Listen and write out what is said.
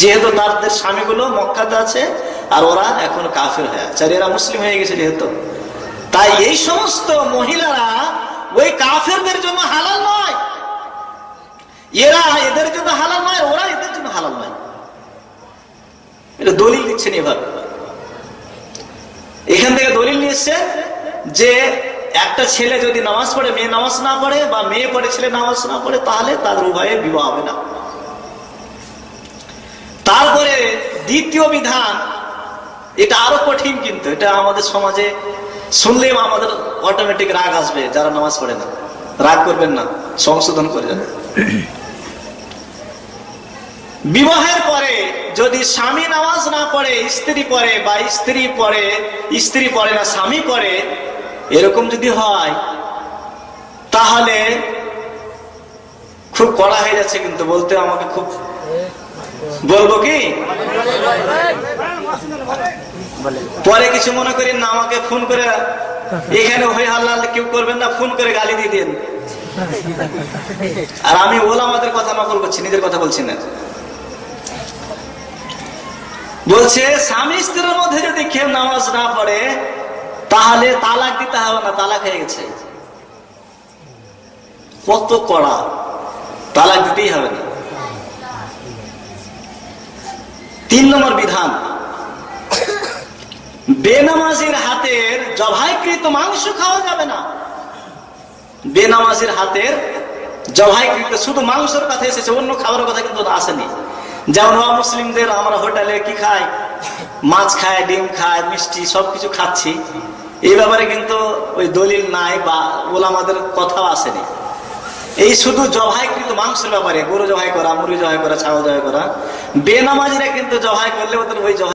যেহেতু তাদের স্বামীগুলো মক্কাতে আছে, আর ওরা এখন কাফের হয়ে আছে। আর এরা মুসলিম হয়ে গেছে যেহেতু। তাই এই সমস্ত মহিলারা ওই কাফেরদের জন্য হালাল নয়। এরা এদের জন্য হালাল নয় ওরা এদের জন্য হালাল নয়। এটা দলিল দিচ্ছেন এভাবে। এখান থেকে দলিল এসছে যে একটা ছেলে যদি নামাজ পড়ে, মেয়ে নামাজ না পড়ে বা মেয়ে পড়ে, ছেলে নামাজ না পড়ে, তাহলে তাদের উভয়ে বিবাহ হবে না। দ্বিতীয় বিধান, এটা আরও কঠিন কিন্তু, এটা আমাদের সমাজে শুনলেই আমাদের অটোমেটিক রাগ আসবে, যারা নামাজ পড়ে না। রাগ করবেন না, সংশোধন করে যাবেন বিবাহের পরে যদি স্বামী নামাজ না পড়ে, স্ত্রী পড়ে বা স্ত্রী পড়ে স্ত্রী পড়ে না, স্বামী পড়ে, এরকম যদি হয়, তাহলে খুব কড়া হয়ে যাচ্ছে কিন্তু বলতে আমাকে খুব বলব কি? পরে কিছু মনে করি না, আমাকে ফোন করে, এখানে হয়ে হাল্লা কেউ করবেন না, ফোন করে গালি দিয়ে দিন। আর আমি ওলা আমাদের কথা নকল করছি, নিজের কথা বলছি না। বলছে, স্বামী স্ত্রীর মধ্যে যদি কেউ নামাজ না পড়ে, তাহলে তালাক দিতে হবে না, তালাক হয়ে গেছে। কত কড়া, তালাক দিতেই হবে না। তিন নম্বর বিধান বেনামাজির হাতের জবাইকৃত মাংস খাওয়া যাবে না। বেনামাজির হাতের জবাইকৃত শুধু মাংসের কথা এসেছে, অন্য খাবারের কথা কিন্তু আসেনি। যেমন মুসলিমদের, আমরা হোটেলে কি খাই? মাছ খায় ডিম খায় মিষ্টি, সবকিছু খাচ্ছি। এই ব্যাপারে কিন্তু ওই দলিল নাই বা ওলামাদের কথাও আসেনি। এই শুধু জবাইকৃত মাংসের ব্যাপারে, গরু জবাই করা, মুরগি জবাই করা, ছাগল জবাই করা, বেনামাজিরা কিন্তু জবাই করলে ওদের ওই